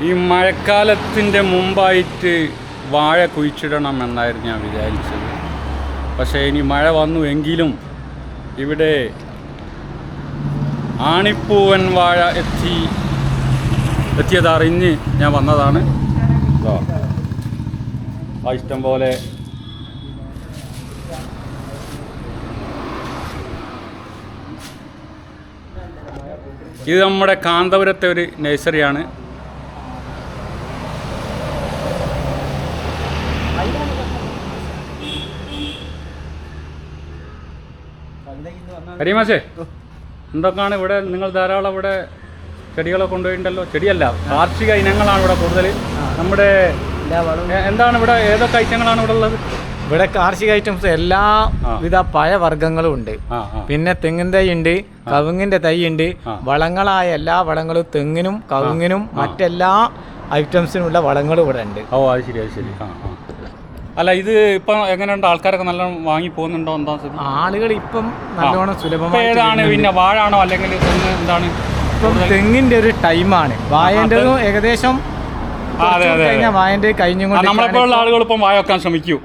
ഈ മഴക്കാലത്തിന്റെ മുമ്പായിട്ട് വാഴ കുഴിച്ചിടണം എന്നായിരുന്നു ഞാൻ വിചാരിച്ചത് പക്ഷേ ഇനി മഴ വന്നു എങ്കിലും ഇവിടെ ആണിപ്പൂവൻ വാഴ എത്തി എത്തിയതറിഞ്ഞ് ഞാൻ വന്നതാണ്. ആ ഇഷ്ടം പോലെ ഇത് നമ്മുടെ കാന്തപുരത്തെ ഒരു നഴ്സറിയാണ് കരീമാശേ എന്തൊക്കെയാണ് ഇവിടെ നിങ്ങൾ ധാരാളം ഇവിടെ ചെടികളെ കൊണ്ടുപോയിട്ടുണ്ടല്ലോ? ചെടിയല്ല കാർഷിക ഇനങ്ങളാണ് ഇവിടെ കൂടുതൽ. നമ്മുടെ എന്താണ് ഇവിടെ ഏതൊക്കെ ഐറ്റങ്ങളാണ് ഇവിടെ ഉള്ളത്? ഇവിടെ കാർഷിക ഐറ്റംസ് എല്ലാ. വിധ പഴവർഗങ്ങളും ഉണ്ട്. പിന്നെ തെങ്ങിൻ തൈ ഉണ്ട് കവുങ്ങിന്റെ തൈ ഉണ്ട്. വളങ്ങളായ എല്ലാ വളങ്ങളും തെങ്ങിനും കവുങ്ങിനും മറ്റെല്ലാ ഐറ്റംസിനുള്ള വളങ്ങളും ഇവിടെ ഉണ്ട്. ഓ അത് ശരി അത് ശരി. അല്ല ഇത് ഇപ്പം എങ്ങനെയുണ്ട്? ആൾക്കാരൊക്കെ നല്ല വാങ്ങി പോകുന്നുണ്ടോ? എന്താ? ആളുകൾ ഇപ്പം നല്ലോണം സുലഭമാണ് സുലഭമായി ഏതാണ് പിന്നെ? വാഴാണോ? അല്ലെങ്കിൽ തെങ്ങ് എന്താണ്? ഇപ്പം തെങ്ങിന്റെ ഒരു ടൈമാണ് വായന്റെതും ഏകദേശം വായന്റെ കഴിഞ്ഞും നമ്മളെപ്പോലുള്ള ആളുകൾ ഇപ്പം വായ വെക്കാൻ ശ്രമിക്കൂ.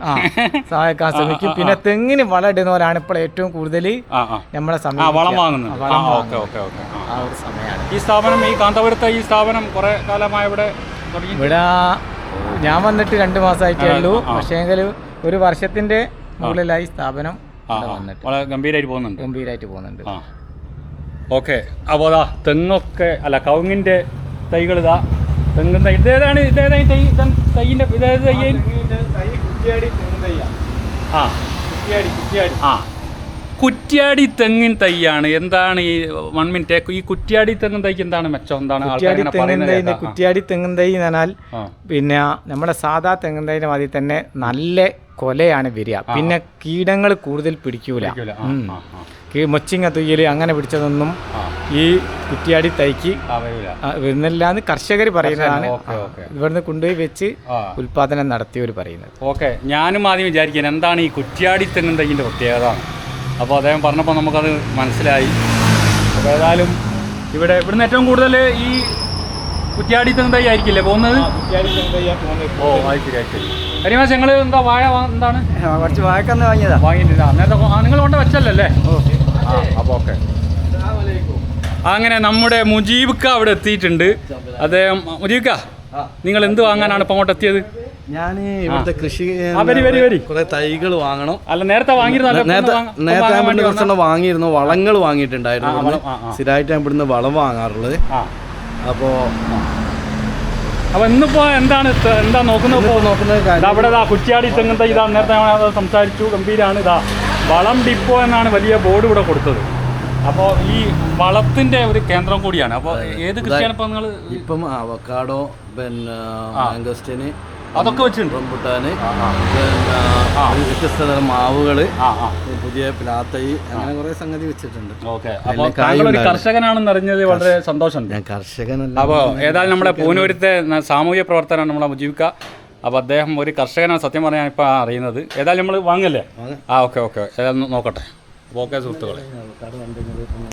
വായക്കാൻ ശ്രമിക്കും. പിന്നെ തെങ്ങിന് വളം ഇടുന്നവരാണ് ഇപ്പോൾ ഏറ്റവും കൂടുതൽ നമ്മളെ സമയം വളം വാങ്ങുന്നത്. ആ. ഒരു സമയമാണ്. ഈ സ്ഥാപനം ഈ കാന്തപുരത്തെ ഈ സ്ഥാപനം കുറെ കാലമായി ഇവിടെ ഇവിടെ ഞാൻ വന്നിട്ട് രണ്ട് മാസമായിട്ടേ ഉള്ളൂ. പക്ഷേങ്കിൽ ഒരു വർഷത്തിന്റെ മുകളിലായി സ്ഥാപനം വളരെ ഗംഭീരമായിട്ട് പോകുന്നുണ്ട്. ഗംഭീരമായിട്ട് പോകുന്നുണ്ട്. ഓക്കെ. അപ്പോൾ അതാ തെങ്ങൊക്കെ അല്ല കവുങ്ങിന്റെ തൈകൾ ഇതാ തെങ്ങും തൈ ഇതേതാണ് ഇതേതായി തൈ തൈന്റെ തൈയിന്റെ ഇതേത് തൈ? ആ. ആ. കുറ്റ്യാടി തെങ്ങിൻ തൈയാണ്. എന്താണ് ഈ വൺ മിനിറ്റ് ഈ കുറ്റ്യാടി തെങ്ങിൻ തൈക്ക് എന്താണ് മെച്ചം? എന്താണ് കുറ്റിയാടി തെങ്ങിൻ തൈ. കുറ്റിയാടി തെങ്ങിൻ തൈ എന്നാൽ പിന്നെ നമ്മുടെ സാധാ തെങ്ങിൻ തൈന്റെ മാതിരി തന്നെ നല്ല കൊലയാണ് വരിക. പിന്നെ കീടങ്ങൾ കൂടുതൽ പിടിക്കൂല. മൊച്ചിങ്ങ തുയ്യൽ അങ്ങനെ പിടിച്ചതൊന്നും ഈ കുറ്റിയാടി തൈക്ക്. വരുന്നില്ല എന്ന് കർഷകർ പറയുന്നതാണ്. ഇവിടുന്ന് കൊണ്ടുപോയി വെച്ച്. ഉൽപാദനം നടത്തിയവർ പറയുന്നത്. ഓക്കെ. ഞാനും ആദ്യം വിചാരിക്കാൻ എന്താണ് ഈ കുറ്റിയാടി തെങ്ങിൻ തൈന്റെ പ്രത്യേകത? അപ്പോൾ അദ്ദേഹം പറഞ്ഞപ്പോൾ നമുക്കത് മനസ്സിലായി. അപ്പോൾ ഏതായാലും ഇവിടെ ഇവിടുന്ന് ഏറ്റവും കൂടുതൽ ഈ കുറ്റിയാടി തെങ്ങിൻ തൈ ആയിരിക്കില്ലേ പോകുന്നത്? ഓ അത് ശരി അത് ശരി. കരിമാസ് ഞങ്ങൾ എന്താ വാഴ എന്താണ്? കുറച്ച് വാഴക്കന്ന് വാങ്ങിയതാ. വാങ്ങിയിട്ടില്ല. അന്നേരത്തെ നിങ്ങൾ കൊണ്ട് വെച്ചല്ലേ ആ അപ്പോൾ ഓക്കെ. അങ്ങനെ നമ്മുടെ മുജീബ്ക്ക അവിടെ എത്തിയിട്ടുണ്ട്. അദ്ദേഹം മുജീബ്ക്ക നിങ്ങൾ എന്ത് വാങ്ങാനാണ് ഇപ്പോൾ അങ്ങോട്ട് എത്തിയത് ഞാൻ ഇവിടുത്തെ കൃഷി. കുറെ തൈകൾ വാങ്ങണം. അല്ല നേരത്തെ നേരത്തെ ഞാൻ വേണ്ടി കുറച്ചെണ്ണം വാങ്ങിയിരുന്നു. വളങ്ങൾ വാങ്ങിയിട്ടുണ്ടായിരുന്നു. സ്ഥിരമായിട്ട് ഞാൻ ഇവിടുന്ന് വളം വാങ്ങാറുള്ളത്. അപ്പോ അപ്പൊ ഇന്നിപ്പോ എന്താണ് എന്താ നോക്കുന്നത് ഇപ്പോ? നോക്കുന്ന ഇതാ അവിടെ ഇതാ കുറ്റ്യാടി തെങ്ങത്തെ ഇതാ നേരത്തെ സംസാരിച്ചു. ഗംഭീരാണ് ഇതാ. വളം ഡിപ്പോ എന്നാണ് വലിയ ബോർഡ് ഇവിടെ കൊടുത്തത്. അപ്പോൾ ഈ വളത്തിന്റെ ഒരു കേന്ദ്രം കൂടിയാണ്. അപ്പോൾ ഏത് കൃഷിയാണ് ഇപ്പൊ നിങ്ങൾ ഇപ്പം അവക്കാടോ പിന്നെ അതൊക്കെ വെച്ചിട്ടുണ്ട്. റംബുട്ടാന്. പിന്നെ വ്യത്യസ്ത തരം മാവുകൾ പുതിയ പ്ലാത്തൈ അങ്ങനെ കുറെ സംഗതി വെച്ചിട്ടുണ്ട്. ഓക്കെ. കർഷകനാണെന്ന് അറിഞ്ഞത് വളരെ സന്തോഷമുണ്ട്. ഞാൻ കർഷകനല്ല. അപ്പോൾ ഏതായാലും നമ്മുടെ പൂനൂരത്തെ സാമൂഹ്യ പ്രവർത്തനമാണ് നമ്മളെ മുജീവിക്ക അപ്പോൾ അദ്ദേഹം ഒരു കർഷകനാണ് സത്യം പറഞ്ഞാൽ ഇപ്പോൾ അറിയുന്നത്. ഏതായാലും നമ്മൾ വാങ്ങല്ലേ? ആ ഓക്കെ ഓക്കെ. ഏതായാലും നോക്കട്ടെ. അപ്പോൾ ഓക്കെ സുഹൃത്തുക്കളെ.